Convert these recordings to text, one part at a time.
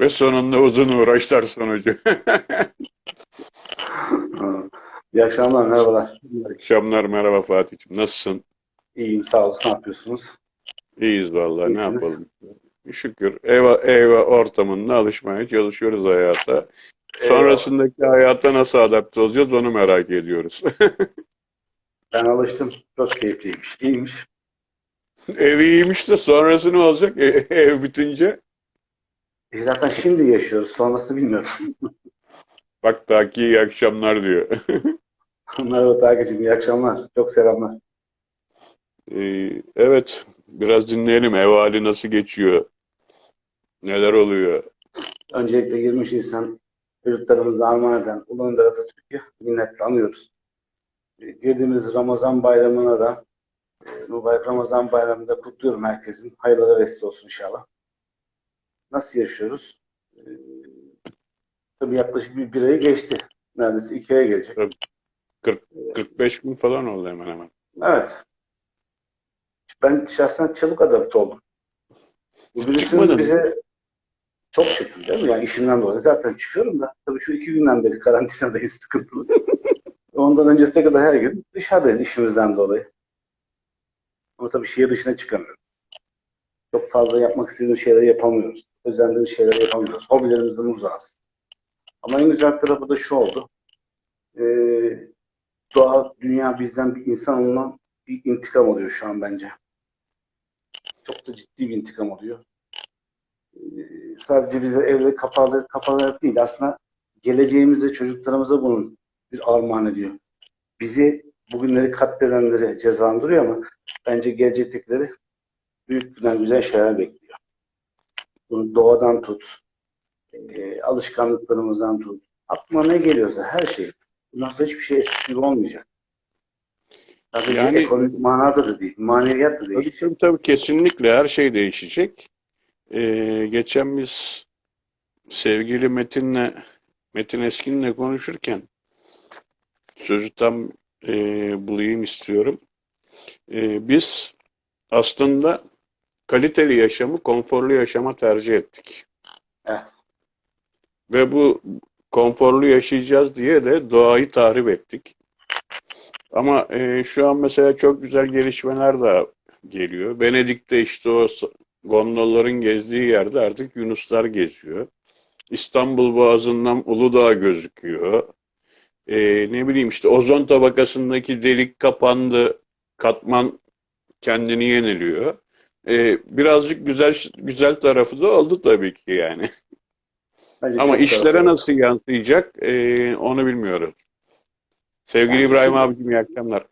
Ve sonunda uzun uğraşlar sonucu. İyi akşamlar, merhabalar. İyi akşamlar, merhaba Fatih'im. Nasılsın? İyiyim, sağ olun. Ne yapıyorsunuz? İyiyiz vallahi. Ne İyisiniz. yapalım? Şükür. Ev, ev ortamında alışmaya çalışıyoruz hayata. Sonrasındaki hayata nasıl adapte olacağız onu merak ediyoruz. Ben alıştım. Çok keyifliymiş. İyiymiş. Ev iyiymiş de sonrası ne olacak? E- Ev bitince E zaten şimdi yaşıyoruz. Sonrası bilmiyorum. bak Taki iyi akşamlar diyor. Merhaba Takipçim, iyi akşamlar. Çok selamlar. Ee, evet, biraz dinleyelim. Ev hali nasıl geçiyor? Neler oluyor? Öncelikle 23 Nisan çocuklarımızı armağan eden Ulu Önder Atatürk'ü minnetle anıyoruz. E, Girdiğimiz Ramazan bayramına da e, mübarek Ramazan bayramında kutluyorum herkesin. Hayırlara vesile olsun inşallah. Nasıl yaşıyoruz? E, tabii yaklaşık bir, bir ayı geçti. Neredeyse iki aya gelecek. 45 gün falan oldu hemen hemen. Evet. Ben şahsen çabuk adapte oldum. Bu virüsün bize çok çıktı değil mi? Yani işimden dolayı. Zaten çıkıyorum da tabii şu iki günden beri karantinadayız sıkıntılı. Ondan öncesine kadar her gün dışarıdayız işimizden dolayı. Ama tabii şehir dışına çıkamıyoruz. Çok fazla yapmak istediğimiz şeyleri yapamıyoruz. Özendiğimiz şeyleri yapamıyoruz. Hobilerimizden uzağız. Ama en güzel tarafı da şu oldu. Ee, doğa, dünya bizden bir insan olunan bir intikam oluyor şu an bence. Çok da ciddi bir intikam oluyor. Ee, sadece bize evde kapalı, kapalı değil. Aslında geleceğimize, çocuklarımıza bunun bir armağan ediyor. Bizi bugünleri katledenleri cezalandırıyor ama bence gelecektekileri büyük güzel şeyler bekliyor. Doğadan tut, e, alışkanlıklarımızdan tut. Aklıma ne geliyorsa her şey. Bundan sonra hiçbir şey eskisi gibi olmayacak. Sadece Yani- ekonomik manada da değil, maneviyat da Tabii, değişecek. tabii, tabii kesinlikle her şey değişecek. Ee, geçen biz sevgili Metin'le Metin Eskin'le konuşurken sözü tam e, bulayım istiyorum. E, biz aslında kaliteli yaşamı konforlu yaşama tercih ettik. Evet. Ve bu konforlu yaşayacağız diye de doğayı tahrip ettik. Ama e, şu an mesela çok güzel gelişmeler de geliyor. Venedik'te işte o gondolların gezdiği yerde artık yunuslar geziyor. İstanbul Boğazı'ndan Uludağ gözüküyor. E, ne bileyim işte ozon tabakasındaki delik kapandı. Katman kendini yeniliyor. E, birazcık güzel güzel tarafı da oldu tabii ki yani. Bence Ama işlere taraflı. nasıl yansıyacak e, onu bilmiyoruz. Sevgili Yani İbrahim şimdi- abicim iyi akşamlar.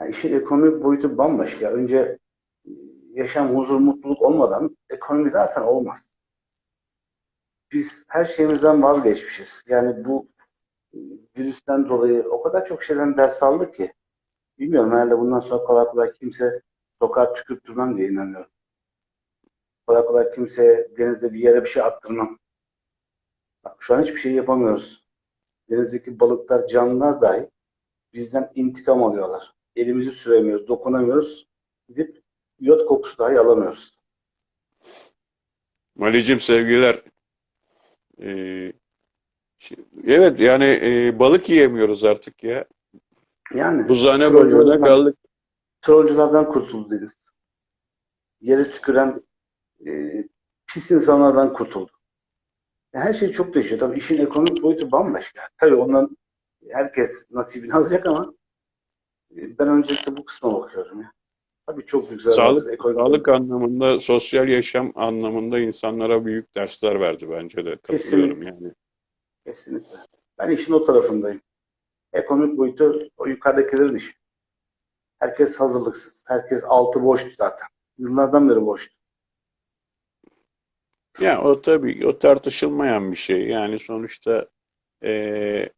Yani işin ekonomik boyutu bambaşka. Önce yaşam, huzur, mutluluk olmadan ekonomi zaten olmaz. Biz her şeyimizden vazgeçmişiz. Yani bu virüsten dolayı o kadar çok şeyden ders aldık ki. Bilmiyorum herhalde bundan sonra kolay kolay kimse sokağa tükürtürmem diye inanıyorum. Kolay kolay kimseye denizde bir yere bir şey attırmam. Bak, şu an hiçbir şey yapamıyoruz. Denizdeki balıklar, canlılar dahi bizden intikam alıyorlar. Elimizi süremiyoruz, dokunamıyoruz. Gidip yot kokusu dahi alamıyoruz. Malicim sevgiler. Ee, evet yani e, balık yiyemiyoruz artık ya. Yani Buzhane boyuna kaldık. Trollcülerden kurtuldu deniz. Yere tüküren e, pis insanlardan kurtuldu. Ya Her şey çok değişiyor. Tabii işin ekonomik boyutu bambaşka. Tabii ondan herkes nasibini alacak ama e, ben öncelikle bu kısma bakıyorum ya. Tabii çok zararlar. Sağlık, Ekonomik sağlık anlamında, sosyal yaşam anlamında insanlara büyük dersler verdi bence de. Katılıyorum yani. Kesinlikle. Ben işin o tarafındayım. Ekonomik boyutu o yukarıdakilerin işi. Herkes hazırlıksız. Herkes altı boştu zaten. Yıllardan beri boştu. Ya o tabii o tartışılmayan bir şey. Yani sonuçta eee,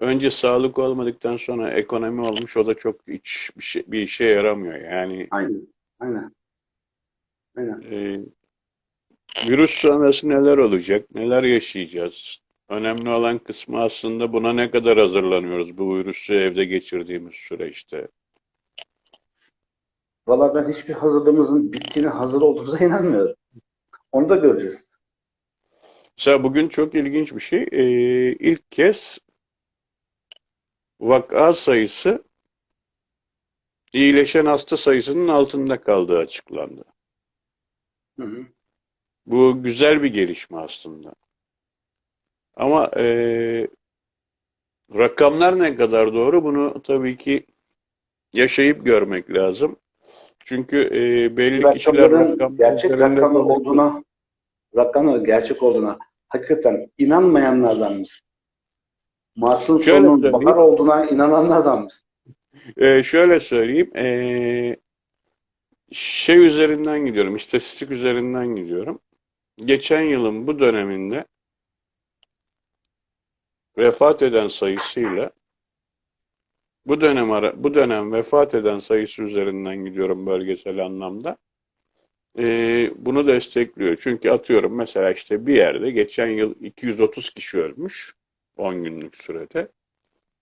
önce sağlık olmadıktan sonra ekonomi olmuş o da çok hiç bir şey, bir işe yaramıyor. Yani Aynen. Aynen. Aynen. eee, virüs sonrası neler olacak, neler yaşayacağız? Önemli olan kısmı aslında buna ne kadar hazırlanıyoruz bu virüsü evde geçirdiğimiz süreçte. Valla ben hiçbir hazırlığımızın bittiğine hazır olduğumuza inanmıyorum. Onu da göreceğiz. Mesela bugün çok ilginç bir şey. Ee, ilk kez vaka sayısı iyileşen hasta sayısının altında kaldığı açıklandı. Hı hı. Bu güzel bir gelişme aslında. Ama e, rakamlar ne kadar doğru bunu tabii ki yaşayıp görmek lazım. Çünkü e, belli kişiler Rakamların rakamlar gerçek üzerinde rakamlar konuşuyor. olduğuna, rakamların gerçek olduğuna hakikaten inanmayanlardan mısın? Şöyle sonunun söyleyeyim. bahar olduğuna inananlardan mısın? E, şöyle söyleyeyim, e, şey üzerinden gidiyorum, istatistik üzerinden gidiyorum. Geçen yılın bu döneminde vefat eden sayısıyla bu dönem ara, bu dönem vefat eden sayısı üzerinden gidiyorum bölgesel anlamda. Ee, bunu destekliyor. Çünkü atıyorum mesela işte bir yerde geçen yıl 230 kişi ölmüş 10 günlük sürede.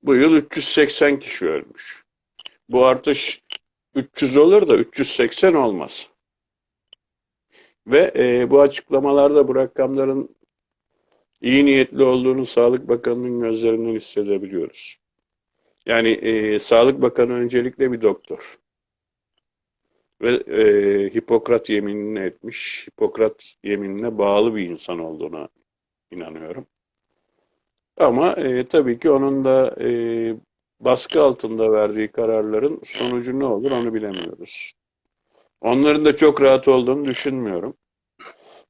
Bu yıl 380 kişi ölmüş. Bu artış 300 olur da 380 olmaz. Ve e, bu açıklamalarda bu rakamların iyi niyetli olduğunu Sağlık Bakanı'nın gözlerinden hissedebiliyoruz. Yani e, Sağlık Bakanı öncelikle bir doktor. Ve e, Hipokrat yeminini etmiş. Hipokrat yeminine bağlı bir insan olduğuna inanıyorum. Ama e, tabii ki onun da e, baskı altında verdiği kararların sonucu ne olur onu bilemiyoruz. Onların da çok rahat olduğunu düşünmüyorum.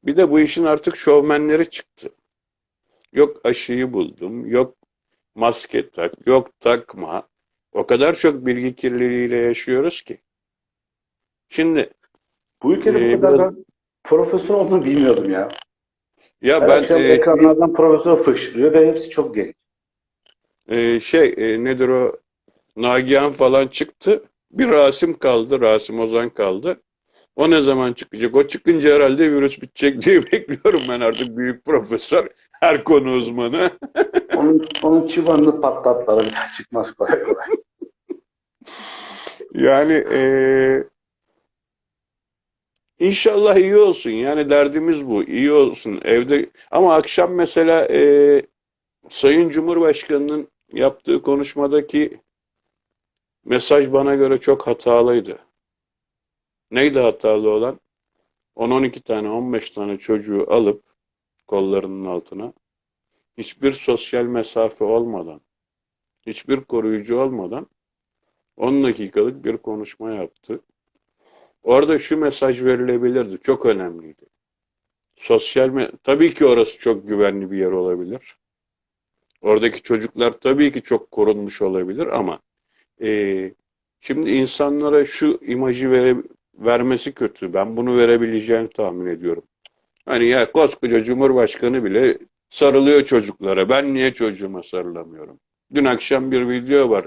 Bir de bu işin artık şovmenleri çıktı. Yok aşıyı buldum, yok maske tak, yok takma. O kadar çok bilgi kirliliğiyle yaşıyoruz ki. Şimdi Bu ülkede Ee, bu kadar ben profesör olduğunu bilmiyordum ya. ya Her ben akşam e, ekranlardan profesör fışkırıyor ve hepsi çok genç. e, şey e, nedir o Nagihan falan çıktı. Bir Rasim kaldı, Rasim Ozan kaldı. O ne zaman çıkacak? O çıkınca herhalde virüs bitecek diye bekliyorum ben artık büyük profesör, her konu uzmanı. Onun, onun çıbanını patlattılar bir daha çıkmaz kolay kolay. Yani eee inşallah iyi olsun. Yani derdimiz bu. İyi olsun evde. Ama akşam mesela eee, Sayın Cumhurbaşkanı'nın yaptığı konuşmadaki mesaj bana göre çok hatalıydı. Neydi hatalı olan? 10-12 tane, 15 tane çocuğu alıp kollarının altına hiçbir sosyal mesafe olmadan, hiçbir koruyucu olmadan 10 dakikalık bir konuşma yaptı. Orada şu mesaj verilebilirdi. Çok önemliydi. Sosyal me tabii ki orası çok güvenli bir yer olabilir. Oradaki çocuklar tabii ki çok korunmuş olabilir ama eee, şimdi insanlara şu imajı vere- vermesi kötü. Ben bunu verebileceğini tahmin ediyorum. Hani ya koskoca Cumhurbaşkanı bile sarılıyor çocuklara. Ben niye çocuğuma sarılamıyorum? Dün akşam bir video var.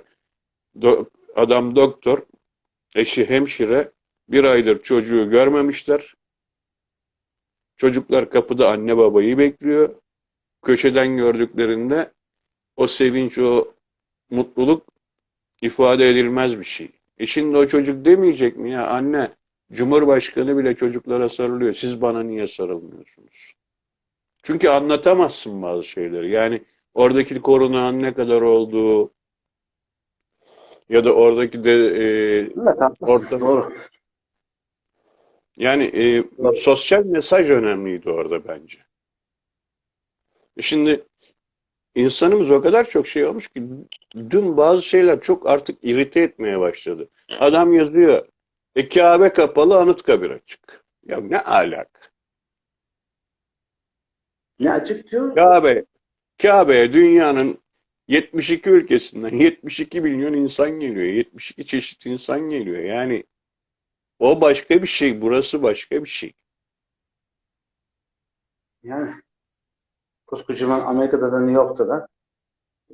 Do- adam doktor, eşi hemşire, bir aydır çocuğu görmemişler. Çocuklar kapıda anne babayı bekliyor. Köşeden gördüklerinde o sevinç, o mutluluk ifade edilmez bir şey. E şimdi o çocuk demeyecek mi ya anne, Cumhurbaşkanı bile çocuklara sarılıyor. Siz bana niye sarılmıyorsunuz? Çünkü anlatamazsın bazı şeyleri. Yani oradaki korunağın ne kadar olduğu ya da oradaki de e, Evet. Orada- Doğru. Yani e, Doğru. sosyal mesaj önemliydi orada bence. E Şimdi insanımız o kadar çok şey olmuş ki dün bazı şeyler çok artık irite etmeye başladı. Adam yazıyor, e, Kabe kapalı, Anıtkabir açık. Ya ne alak? Ne açık diyor? Kabe, Kabe'ye dünyanın 72 ülkesinden 72 milyon insan geliyor. 72 çeşit insan geliyor. Yani o başka bir şey, burası başka bir şey. Yani koskocaman Amerika'da da New York'ta da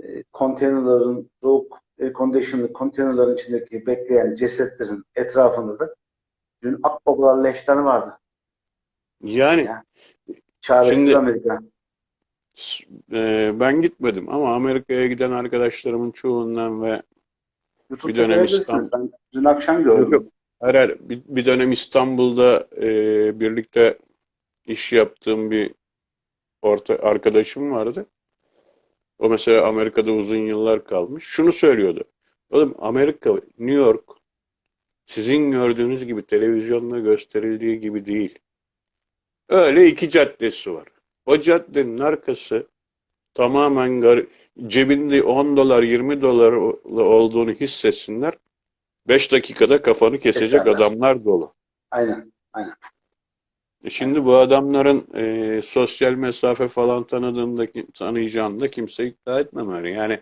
e, konteynerların soğuk air conditioned konteynerların içindeki bekleyen cesetlerin etrafında da dün akbabalar leşler vardı. Yani Ya. Çaresiz Şimdi- Amerika. e, ben gitmedim ama Amerika'ya giden arkadaşlarımın çoğundan ve YouTube'da bir dönem görebilirsin. İstanbul- Ben dün akşam gördüm. Yok. her, her bir, bir dönem İstanbul'da e, birlikte iş yaptığım bir orta arkadaşım vardı. O mesela Amerika'da uzun yıllar kalmış. Şunu söylüyordu. Oğlum Amerika, New York sizin gördüğünüz gibi televizyonda gösterildiği gibi değil. Öyle iki caddesi var. O caddenin arkası tamamen cebinde 10 dolar 20 dolar olduğunu hissetsinler. 5 dakikada kafanı kesecek Keserler. adamlar dolu. Aynen. E Şimdi bu adamların e, sosyal mesafe falan tanıdığında kim- tanıyacağında kimse ikna etmemeli. Yani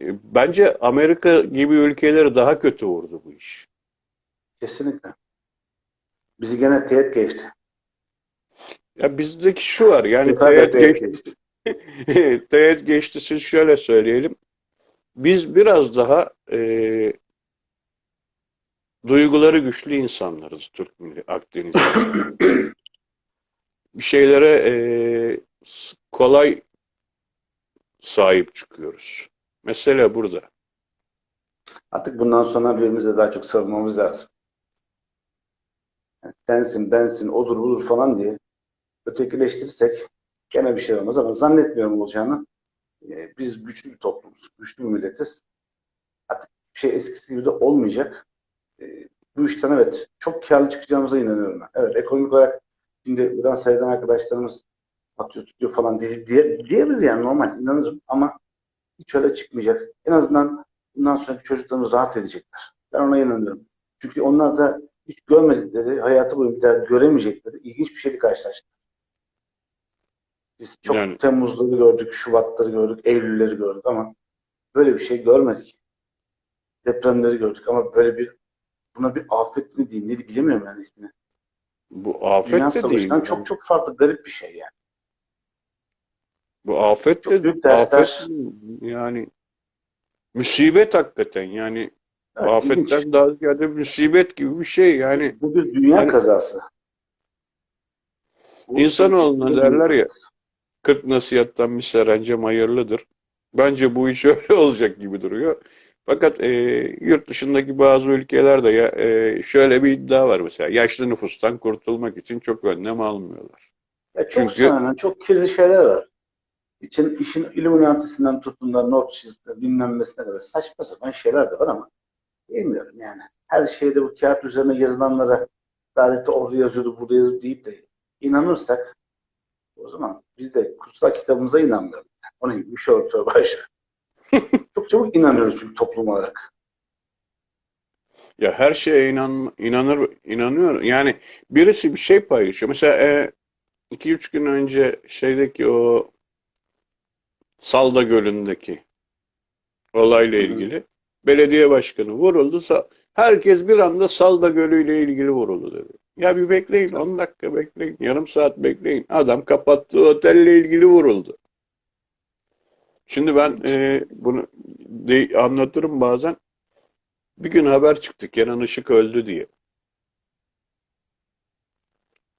e, bence Amerika gibi ülkeleri daha kötü vurdu bu iş. Kesinlikle. Bizi gene teğet geçti. Ya bizdeki şu var yani Yukarıda teğet teğet geçti. Teğet geçtisi şöyle söyleyelim. Biz biraz daha e, duyguları güçlü insanlarız Türk milli Akdeniz. Bir şeylere e, kolay sahip çıkıyoruz. Mesele burada. Artık bundan sonra birbirimize daha çok sarılmamız lazım. Yani sensin, bensin, odur budur falan diye ötekileştirirsek gene bir şey olmaz ama zannetmiyorum olacağını. Ee, biz güçlü bir toplumuz, güçlü bir milletiz. Artık bir şey eskisi gibi de olmayacak. Ee, bu işten evet çok karlı çıkacağımıza inanıyorum ben. Evet ekonomik olarak şimdi buradan sayıdan arkadaşlarımız atıyor tutuyor falan diye, diye, diyebilir yani normal inanırım ama hiç öyle çıkmayacak. En azından bundan sonraki çocuklarımız rahat edecekler. Ben ona inanıyorum. Çünkü onlar da hiç görmedikleri, hayatı boyunca göremeyecekleri ilginç bir şeyle karşılaştılar. Biz çok Yani- Temmuzları gördük, Şubatları gördük, Eylülleri gördük ama böyle bir şey görmedik. Depremleri gördük ama böyle bir buna bir afet mi diyeyim, ne bilemiyorum yani ismini. Bu afet Dünya de değil. Savaşı'ndan çok çok farklı garip bir şey yani. Bu afet Çok de afet yani musibet hakikaten yani Evet, afetten ilginç. daha ziyade musibet gibi bir şey yani Bu bir dünya Yani- kazası. İnsanoğluna derler ya, kazası. 40 nasihattan bir serencem hayırlıdır. Bence bu iş öyle olacak gibi duruyor. Fakat e, yurt dışındaki bazı ülkelerde ya, e, şöyle bir iddia var mesela yaşlı nüfustan kurtulmak için çok önlem almıyorlar. Ya çok Çünkü- söylenen, çok kirli şeyler var. İçin, işin Illuminati'sinden tutun da Rothschild'e bilmem nesine kadar saçma sapan şeyler de var ama bilmiyorum yani. Her şeyde bu kağıt üzerine yazılanlara tarihte orada yazıyordu, burada yazıyordu deyip de inanırsak o zaman biz de kutsal kitabımıza inanmıyoruz. Onun gibi bir şey ortaya başlıyor. çok çabuk inanıyoruz çünkü toplum olarak. Ya her şeye inan, inanır, inanıyor. Yani birisi bir şey paylaşıyor. Mesela e, iki üç gün önce şeydeki o Salda Gölü'ndeki olayla Hı hı. ilgili belediye başkanı vuruldu. Herkes bir anda Salda Gölü ile ilgili vuruldu dedi. Ya bir bekleyin 10 dakika bekleyin. Yarım saat bekleyin. Adam kapattığı otelle ilgili vuruldu. Şimdi ben e, bunu de- anlatırım bazen. Bir gün haber çıktı Kenan Işık öldü diye.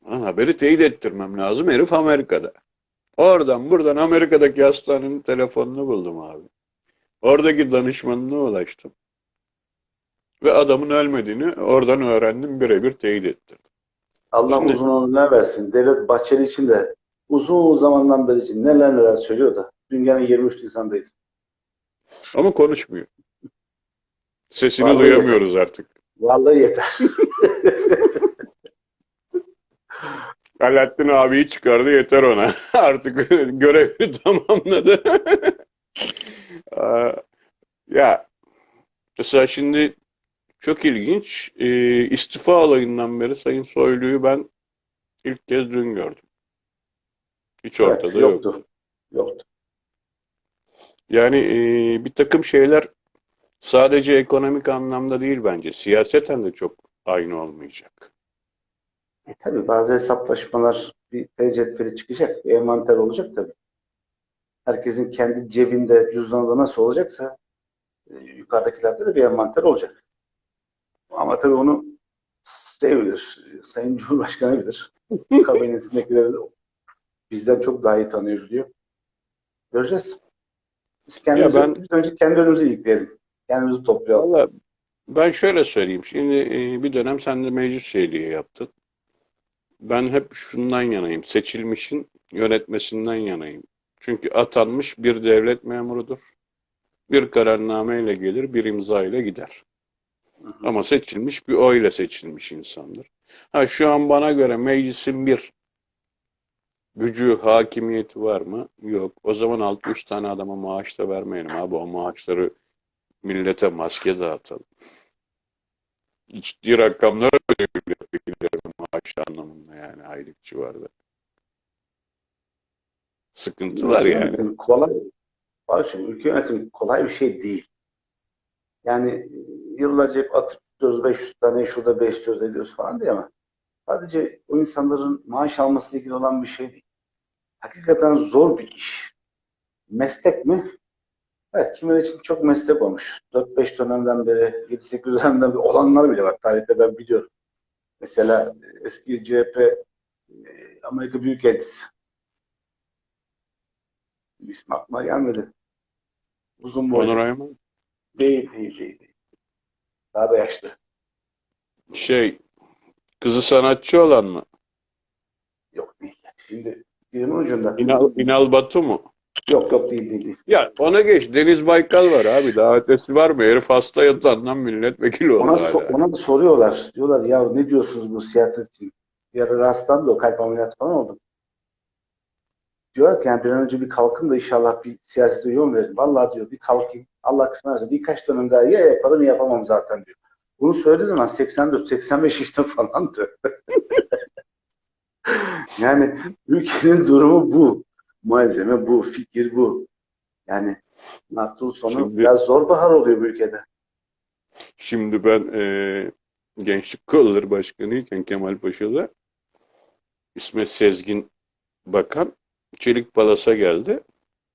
Lan haberi teyit ettirmem lazım. Herif Amerika'da. Oradan buradan Amerika'daki hastanenin telefonunu buldum abi. Oradaki danışmanına ulaştım. Ve adamın ölmediğini oradan öğrendim. Birebir teyit ettirdim. Allah Şimdi- uzun ömürler versin. Devlet Bahçeli için de uzun zamandan beri için neler neler söylüyor da dün gene 23 Nisan'daydı. Ama konuşmuyor. Sesini Vallahi duyamıyoruz artık. Vallahi yeter. Alaaddin abiyi çıkardı yeter ona. Artık görevi tamamladı. Ya mesela şimdi çok ilginç e, istifa olayından beri Sayın Soylu'yu ben ilk kez dün gördüm. Hiç Evet, ortada yok. yoktu. Yoktu. Yani e, bir takım şeyler sadece ekonomik anlamda değil bence. Siyaseten de çok aynı olmayacak. E, tabii bazı hesaplaşmalar bir T cetveli çıkacak. Bir envanter olacak tabii. Herkesin kendi cebinde, cüzdanında nasıl olacaksa e, yukarıdakilerde de bir envanter olacak. Ama tabii onu şey bilir, Sayın Cumhurbaşkanı bilir. Kabinesindekileri de bizden çok daha iyi tanıyor diyor. Göreceğiz. Biz kendimizi, ben- biz önce kendi önümüzü ilikleyelim. Kendimizi toplayalım. Valla ben şöyle söyleyeyim. Şimdi e, bir dönem sen de meclis üyeliği yaptın. ben hep şundan yanayım. Seçilmişin yönetmesinden yanayım. Çünkü atanmış bir devlet memurudur. Bir kararnameyle gelir, bir imza ile gider. Ama seçilmiş bir oyla seçilmiş insandır. Ha şu an bana göre meclisin bir gücü, hakimiyeti var mı? Yok. O zaman 63 tane adama maaş da vermeyelim abi. O maaşları millete maske dağıtalım. Ciddi rakamlar ödüyor maaşı anlamında yani aylık civarında. Sıkıntı var yani. Kolay. Barış'ım ülke yönetimi kolay bir şey değil. Yani yıllarca hep atıp tutuyoruz 500 tane şurada besliyoruz ediyoruz falan diye ama sadece o insanların maaş almasıyla ilgili olan bir şey değil. Hakikaten zor bir iş. Meslek mi? Evet, kimileri için çok meslek olmuş. 4-5 dönemden beri, 7-8 dönemden beri olanlar bile var. Tarihte ben biliyorum. Mesela eski CHP e, Amerika Büyükelçisi. İsmi aklıma gelmedi. Uzun boylu. Onur Ayman Değil, değil, değil. değil. Daha da yaşlı. şey kızı sanatçı olan mı? Yok değil. Şimdi dilimin ucunda. İnal, İnal Batu mu? Yok yok değil, değil, değil. Ya ona geç. Deniz Baykal var abi. Daha ötesi var mı? Herif hasta yatağından milletvekili oldu Ona, hala. so- ona da soruyorlar. Diyorlar ya ne diyorsunuz bu siyaset için? Bir ara rastlandı o kalp ameliyatı falan oldu. Diyorlar ki yani bir an önce bir kalkın da inşallah bir siyasete yön verin. Vallahi diyor bir kalkayım. Allah kısmet birkaç dönem daha ya yaparım ya yapamam zaten diyor. Bunu söylediği zaman 84-85 yaşında falan diyor. yani ülkenin durumu bu. Malzeme bu, fikir bu. Yani Nartul sonu Şimdi- biraz zor bahar oluyor bu ülkede. Şimdi ben eee Gençlik Kolları Başkanıyken Kemal Paşa'da İsmet Sezgin Bakan Çelik Palas'a geldi.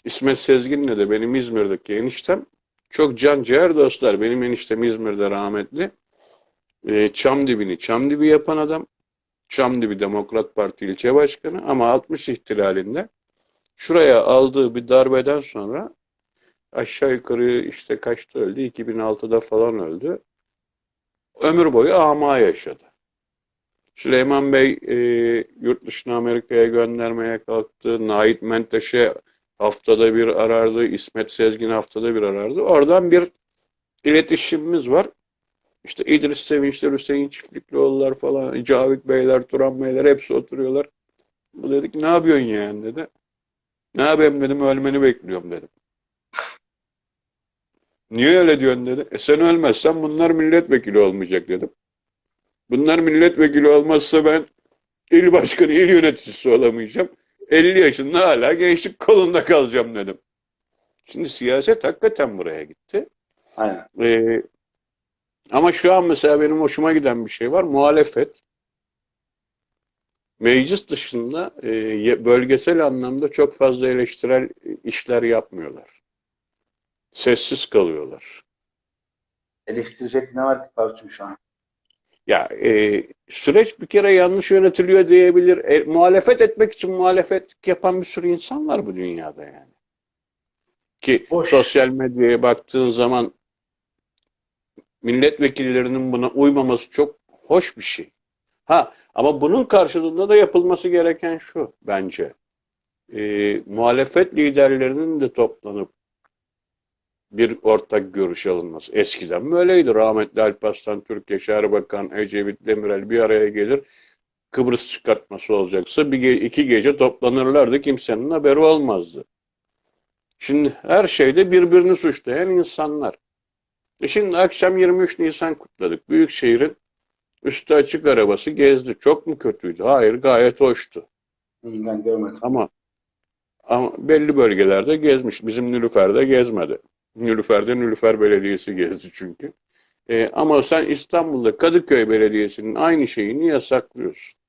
İsmet Sezgin'le de benim İzmir'deki eniştem çok can ciğer dostlar. Benim eniştem İzmir'de rahmetli. Eee Çamdibi'ni Çamdibi yapan adam. Çamdibi Demokrat Parti ilçe başkanı ama 60 ihtilalinde şuraya aldığı bir darbeden sonra aşağı yukarı işte kaçta öldü? 2006'da falan öldü. Ömür boyu ama yaşadı. Süleyman Bey e, yurt dışına Amerika'ya göndermeye kalktı. Nait Menteşe haftada bir arardı. İsmet Sezgin haftada bir arardı. Oradan bir iletişimimiz var. İşte İdris Sevinçler, Hüseyin Çiftliklioğullar falan, Cavit Beyler, Turan Beyler hepsi oturuyorlar. Bu dedik ne yapıyorsun yani dedi. Ne yapayım dedim ölmeni bekliyorum dedim. Niye öyle diyorsun dedi. E sen ölmezsen bunlar milletvekili olmayacak dedim. Bunlar milletvekili olmazsa ben il başkanı, il yöneticisi olamayacağım. 50 yaşında hala gençlik kolunda kalacağım dedim. Şimdi siyaset hakikaten buraya gitti. Aynen. Ee, ama şu an mesela benim hoşuma giden bir şey var. Muhalefet meclis dışında e, bölgesel anlamda çok fazla eleştirel işler yapmıyorlar. Sessiz kalıyorlar. Eleştirecek ne var ki Barçım şu an? Ya e, süreç bir kere yanlış yönetiliyor diyebilir. E, muhalefet etmek için muhalefet yapan bir sürü insan var bu dünyada yani. Ki Boş. sosyal medyaya baktığın zaman milletvekillerinin buna uymaması çok hoş bir şey. Ha ama bunun karşılığında da yapılması gereken şu bence. E, muhalefet liderlerinin de toplanıp bir ortak görüş alınması. Eskiden böyleydi. Rahmetli Alparslan Türkeş, Erbakan, Ecevit Demirel bir araya gelir. Kıbrıs çıkartması olacaksa bir ge- iki gece toplanırlardı. Kimsenin haberi olmazdı. Şimdi her şeyde birbirini suçlayan insanlar. E şimdi akşam 23 Nisan kutladık. Büyükşehir'in üstü açık arabası gezdi. Çok mu kötüydü? Hayır, gayet hoştu. Ben görmedim. Ama ama belli bölgelerde gezmiş. Bizim Nilüfer'de gezmedi. Nilüfer'de Nilüfer Belediyesi gezdi çünkü. Ee, ama sen İstanbul'da Kadıköy Belediyesi'nin aynı şeyini yasaklıyorsun.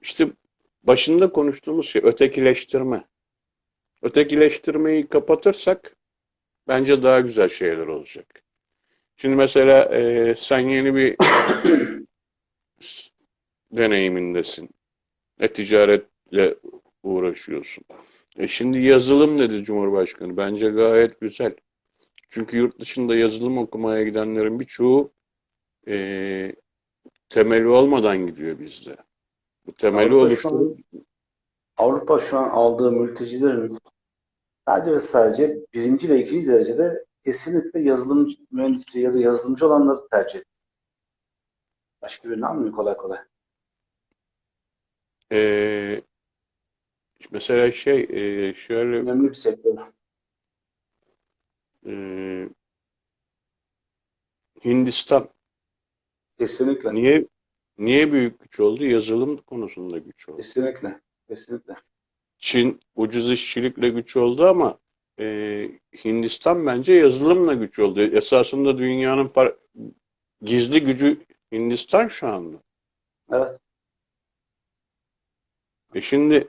İşte başında konuştuğumuz şey ötekileştirme. Ötekileştirmeyi kapatırsak bence daha güzel şeyler olacak. Şimdi mesela e, sen yeni bir deneyimindesin. E-ticaretle uğraşıyorsun. E şimdi yazılım dedi Cumhurbaşkanı. Bence gayet güzel. Çünkü yurt dışında yazılım okumaya gidenlerin birçoğu e, temeli olmadan gidiyor bizde. Bu temeli Avrupa şu oluşturup an, Avrupa şu an aldığı mültecilerin sadece ve sadece birinci ve ikinci derecede kesinlikle yazılım mühendisi ya da yazılımcı olanları tercih ediyor. Başka birini almıyor kolay kolay. e, mesela şey e, şöyle Önemli bir sektör. e, Hindistan Kesinlikle. niye niye büyük güç oldu? Yazılım konusunda güç oldu. Kesinlikle. Kesinlikle. Çin ucuz işçilikle güç oldu ama e, Hindistan bence yazılımla güç oldu. Esasında dünyanın gizli gücü Hindistan şu anda. Evet. E şimdi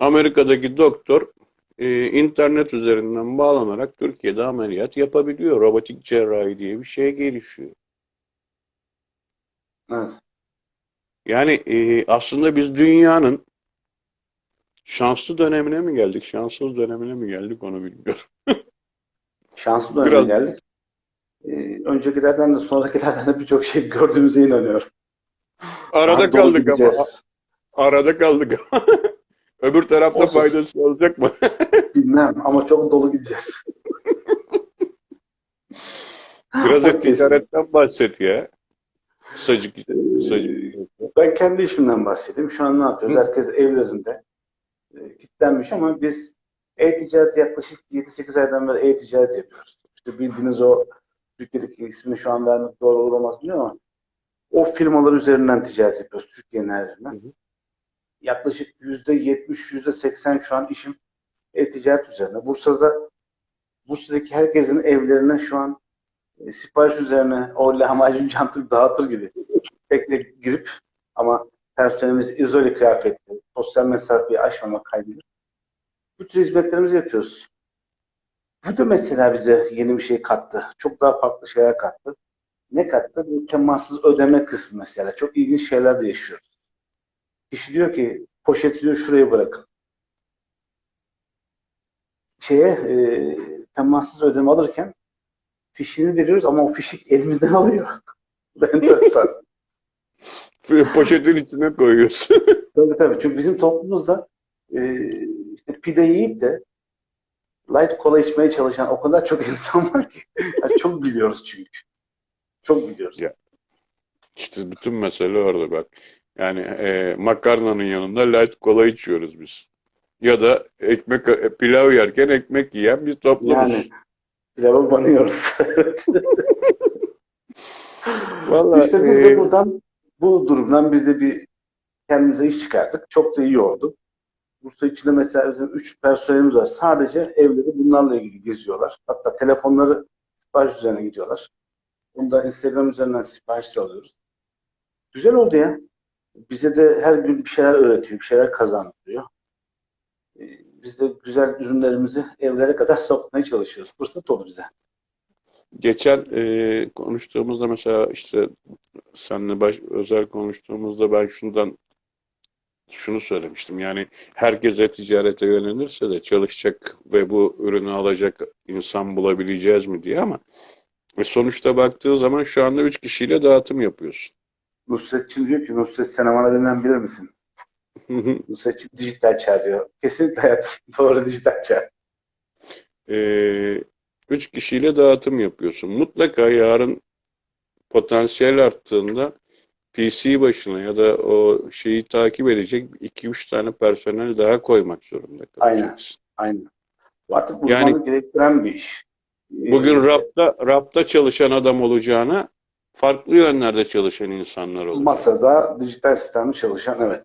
Amerika'daki doktor e, internet üzerinden bağlanarak Türkiye'de ameliyat yapabiliyor. Robotik cerrahi diye bir şey gelişiyor. Evet. Yani e, aslında biz dünyanın şanslı dönemine mi geldik, şanssız dönemine mi geldik onu bilmiyorum. Şanslı döneme Biraz- geldik. Ee, öncekilerden de sonrakilerden de birçok şey gördüğümüze inanıyorum. Arada dolu kaldık ama. Arada kaldık. Öbür tarafta Olsun. faydası olacak mı? Bilmem ama çok dolu gideceğiz. Biraz da ticaretten bahset ya. Kısacık, kısacık. Ben kendi işimden bahsedeyim. Şu an ne yapıyoruz? Herkes evlerinde e, kilitlenmiş ama biz e-ticaret yaklaşık 7-8 aydan beri e-ticaret yapıyoruz. İşte bildiğiniz o Türkiye'deki ismini şu an vermek doğru olur olmaz bilmiyorum ama o firmalar üzerinden ticaret yapıyoruz Türkiye'nin her Hı yerinden. hı. Yaklaşık %70, %80 şu an işim e-ticaret üzerine. Bursa'da Bursa'daki herkesin evlerine şu an e, sipariş üzerine o lahmacun çantayı dağıtır gibi tekne girip ama personelimiz izole kıyafetli, sosyal mesafeyi aşmamak kaydıyla bu tür hizmetlerimizi yapıyoruz. Bu da mesela bize yeni bir şey kattı. Çok daha farklı şeyler kattı. Ne kattı? Bu temassız ödeme kısmı mesela. Çok ilginç şeyler de yaşıyoruz. Kişi diyor ki poşeti diyor şuraya bırakın. Şeye e, temassız ödeme alırken fişini veriyoruz ama o fişi elimizden alıyor. Da enteresan. Poşetin içine koyuyorsun. Tabii tabii. Çünkü bizim toplumumuzda e, işte pide yiyip de light kola içmeye çalışan o kadar çok insan var ki. Yani çok biliyoruz çünkü. Çok biliyoruz. Ya. İşte bütün mesele orada bak. Yani e, makarnanın yanında light kola içiyoruz biz. Ya da ekmek e, pilav yerken ekmek yiyen bir toplumuz. Yani pilava banıyoruz. Vallahi işte biz e, de buradan bu durumdan biz de bir kendimize iş çıkardık. Çok da iyi oldu. Bursa içinde mesela bizim 3 personelimiz var. Sadece evleri bunlarla ilgili geziyorlar. Hatta telefonları sipariş üzerine gidiyorlar. Bunu da Instagram üzerinden sipariş alıyoruz. Güzel oldu ya. Bize de her gün bir şeyler öğretiyor, bir şeyler kazandırıyor. Ee, Biz de güzel ürünlerimizi evlere kadar sokmaya çalışıyoruz. Fırsat oldu bize. Geçen e, konuştuğumuzda mesela işte seninle baş, özel konuştuğumuzda ben şundan şunu söylemiştim. Yani herkese ticarete yönelirse de çalışacak ve bu ürünü alacak insan bulabileceğiz mi diye ama e, sonuçta baktığı zaman şu anda üç kişiyle dağıtım yapıyorsun. Nusretçim diyor ki Nusret sen bana benden bilir misin? Nusretçim dijital çağ diyor. Kesinlikle hayatım. Doğru dijital çağ. e, üç kişiyle dağıtım yapıyorsun. Mutlaka yarın potansiyel arttığında PC başına ya da o şeyi takip edecek 2-3 tane personel daha koymak zorunda Aynen. kalacaksın. Aynen. Bu artık Yani- uzmanlık gerektiren bir iş. Ee, Bugün rapta, rapta çalışan adam olacağına farklı yönlerde çalışan insanlar olacak. masada dijital sistemde çalışan evet.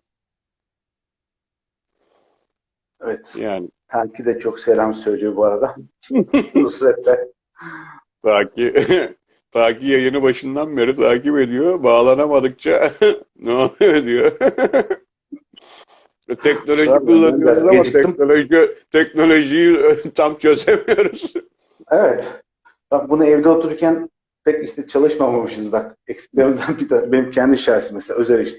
Evet. Yani Tanki de çok selam söylüyor bu arada. Nusret de. ta ki, ta ki yayını başından beri takip ediyor. Bağlanamadıkça ne oluyor diyor. Teknoloji kullanıyoruz ama geciktim. teknoloji, teknolojiyi tam çözemiyoruz. Evet. Bak bunu evde otururken pek işte çalışmamamışız bak. Eksiklerimizden bir tanesi. Benim kendi şahsi mesela özel iş.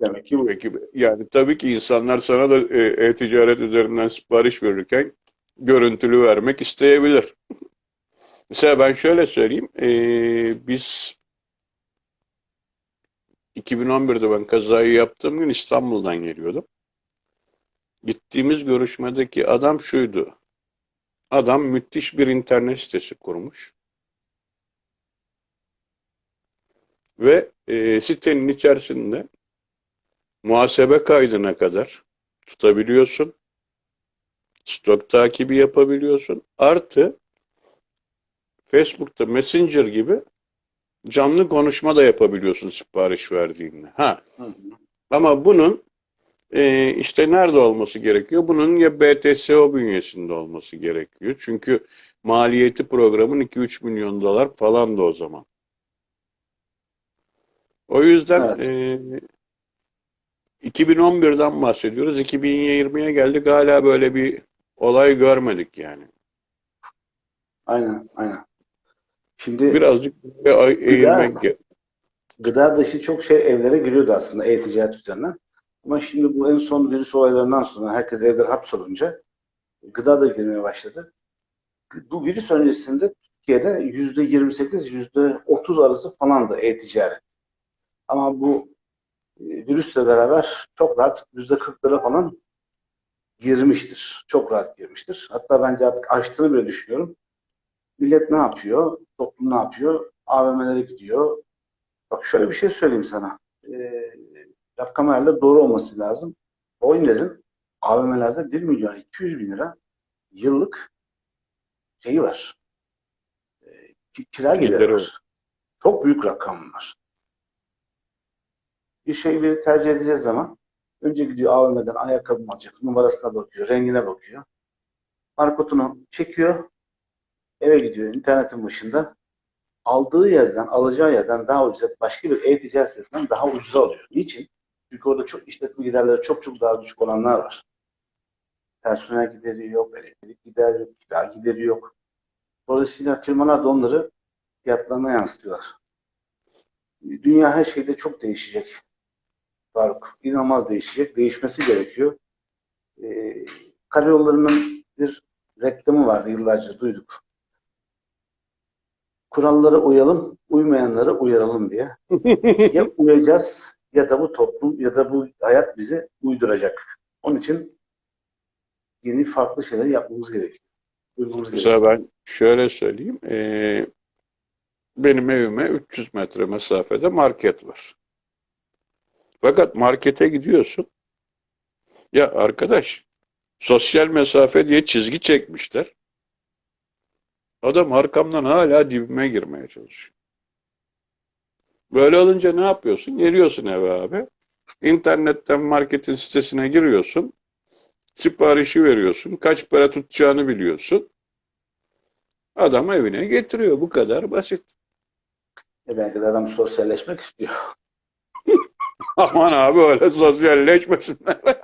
Demek ki bu. Peki, yani tabii ki insanlar sana da e, e-ticaret üzerinden sipariş verirken görüntülü vermek isteyebilir. Mesela ben şöyle söyleyeyim, e, biz 2011'de ben kazayı yaptığım gün İstanbul'dan geliyordum. Gittiğimiz görüşmedeki adam şuydu. Adam müthiş bir internet sitesi kurmuş. Ve e, sitenin içerisinde muhasebe kaydına kadar tutabiliyorsun. Stok takibi yapabiliyorsun. Artı Facebook'ta Messenger gibi canlı konuşma da yapabiliyorsun sipariş verdiğinde. Ha, Hı hı. ama bunun e, işte nerede olması gerekiyor? Bunun ya BTSO bünyesinde olması gerekiyor. Çünkü maliyeti programın 2-3 milyon dolar falan da o zaman. O yüzden e, 2011'den bahsediyoruz. 2020'ye geldik hala böyle bir olay görmedik yani. Aynen, aynen. Şimdi Birazcık eğilmek gerek. gıda dışı çok şey evlere giriyordu aslında e-ticaret üzerinden. Ama şimdi bu en son virüs olaylarından sonra herkes evde hapsolunca gıda da girmeye başladı. Bu virüs öncesinde Türkiye'de yüzde 28, yüzde 30 arası falandı e-ticaret. Ama bu e, virüsle beraber çok rahat yüzde 40'lara falan girmiştir. Çok rahat girmiştir. Hatta bence artık aştığını bile düşünüyorum. Millet ne yapıyor? Toplum ne yapıyor? AVM'lere gidiyor. Bak şöyle bir şey söyleyeyim sana. Ee, rakamlarla doğru olması lazım. Oyunların AVM'lerde 1 milyon 200 bin lira yıllık şeyi var. Ki- kira geliri var. Çok büyük rakamlar. Bir bir tercih edeceğiz zaman önce gidiyor AVM'den ayakkabı alacak, numarasına bakıyor, rengine bakıyor. Barkodunu çekiyor, eve gidiyor internetin başında. Aldığı yerden, alacağı yerden daha ucuza başka bir e-ticaret sitesinden daha ucuza alıyor. Niçin? Çünkü orada çok işletme giderleri çok çok daha düşük olanlar var. Personel gideri yok, elektrik gideri yok, kira gideri yok. Dolayısıyla firmalar da onları fiyatlarına yansıtıyorlar. Dünya her şeyde çok değişecek. Faruk. İnanılmaz değişecek. Değişmesi gerekiyor. Ee, karayollarının bir reklamı vardı yıllarca duyduk. Kurallara uyalım, uymayanları uyaralım diye. Ya uyacağız ya da bu toplum ya da bu hayat bize uyduracak. Onun için yeni farklı şeyler yapmamız gerekiyor. Uymamız gerekiyor. Mesela ben şöyle söyleyeyim. e, benim evime 300 metre mesafede market var. Fakat markete gidiyorsun. Ya arkadaş sosyal mesafe diye çizgi çekmişler. Adam arkamdan hala dibime girmeye çalışıyor. Böyle olunca ne yapıyorsun? Geliyorsun eve abi. İnternetten marketin sitesine giriyorsun. Siparişi veriyorsun. Kaç para tutacağını biliyorsun. Adam evine getiriyor. Bu kadar basit. E belki de adam sosyalleşmek istiyor. Aman abi öyle sosyalleşmesinler.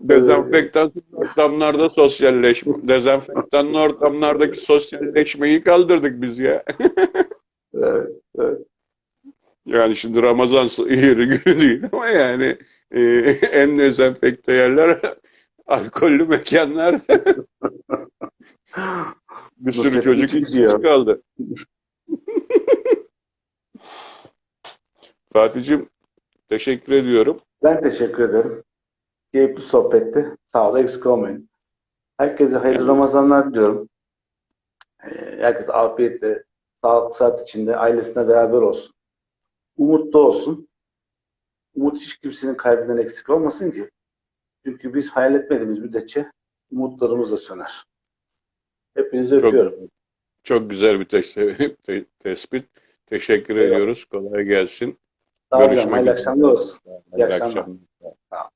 Dezenfektan ortamlarda sosyalleşme, dezenfektanlı ortamlardaki sosyalleşmeyi kaldırdık biz ya. Evet, evet. Yani şimdi Ramazan yeri günü değil ama yani e, en dezenfekte yerler alkollü mekanlar. Bir sürü çocuk işsiz kaldı. Fatih'cim teşekkür ediyorum. Ben teşekkür ederim. Keyifli sohbetti. Sağ ol, eksik olmayın. Herkese hayırlı Ramazanlar diliyorum. Ee, Herkes afiyetle, sağlık saat içinde ailesine beraber olsun. Umutlu olsun. Umut hiç kimsenin kalbinden eksik olmasın ki. Çünkü biz hayal etmediğimiz müddetçe umutlarımız da söner. Hepinizi Çok, öpüyorum. çok güzel bir tes- te- tespit. Teşekkür evet. ediyoruz. Kolay gelsin. Sağ Görüşmek üzere. İyi akşamlar olsun. İyi akşamlar. akşamlar.